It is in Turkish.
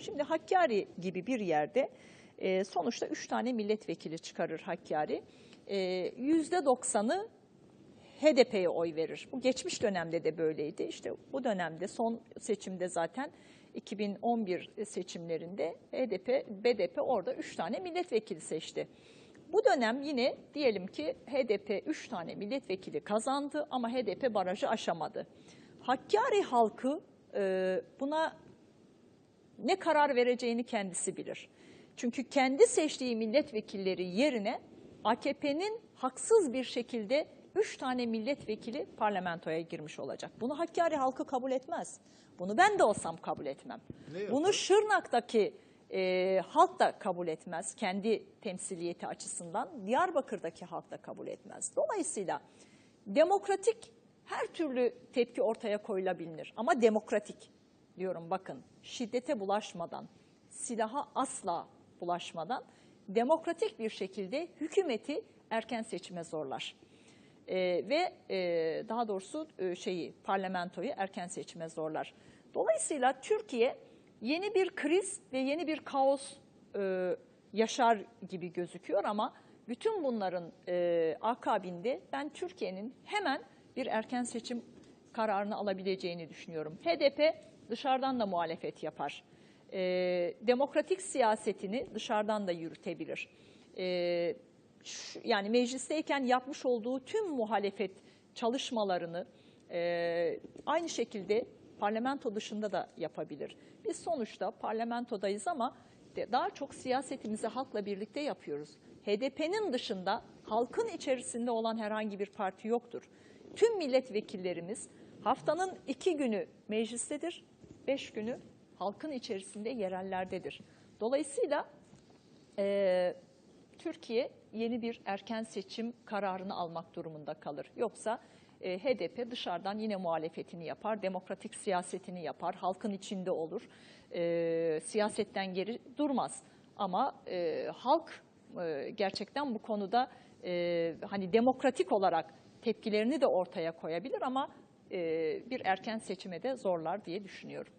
Şimdi Hakkari gibi bir yerde e, sonuçta 3 tane milletvekili çıkarır Hakkari. E, %90'ı HDP'ye oy verir. Bu geçmiş dönemde de böyleydi. İşte bu dönemde son seçimde zaten 2011 seçimlerinde HDP, BDP orada 3 tane milletvekili seçti. Bu dönem yine diyelim ki HDP 3 tane milletvekili kazandı ama HDP barajı aşamadı. Hakkari halkı e, buna ne karar vereceğini kendisi bilir. Çünkü kendi seçtiği milletvekilleri yerine AKP'nin haksız bir şekilde 3 tane milletvekili parlamentoya girmiş olacak. Bunu Hakkari halkı kabul etmez. Bunu ben de olsam kabul etmem. Bunu Şırnak'taki e, halk da kabul etmez kendi temsiliyeti açısından. Diyarbakır'daki halk da kabul etmez. Dolayısıyla demokratik her türlü tepki ortaya koyulabilir ama demokratik diyorum bakın şiddete bulaşmadan, silaha asla bulaşmadan demokratik bir şekilde hükümeti erken seçime zorlar. Ee, ve e, daha doğrusu e, şeyi parlamentoyu erken seçime zorlar. Dolayısıyla Türkiye yeni bir kriz ve yeni bir kaos e, yaşar gibi gözüküyor ama bütün bunların e, akabinde ben Türkiye'nin hemen bir erken seçim kararını alabileceğini düşünüyorum. HDP dışarıdan da muhalefet yapar. E, demokratik siyasetini dışarıdan da yürütebilir. E, şu- yani meclisteyken yapmış olduğu tüm muhalefet çalışmalarını e, aynı şekilde parlamento dışında da yapabilir. Biz sonuçta parlamentodayız ama daha çok siyasetimizi halkla birlikte yapıyoruz. HDP'nin dışında halkın içerisinde olan herhangi bir parti yoktur. Tüm milletvekillerimiz haftanın iki günü meclistedir, beş günü halkın içerisinde yerellerdedir. Dolayısıyla e, Türkiye yeni bir erken seçim kararını almak durumunda kalır. Yoksa e, HDP dışarıdan yine muhalefetini yapar, demokratik siyasetini yapar, halkın içinde olur, e, siyasetten geri durmaz. Ama e, halk e, gerçekten bu konuda e, hani demokratik olarak tepkilerini de ortaya koyabilir ama bir erken seçime de zorlar diye düşünüyorum.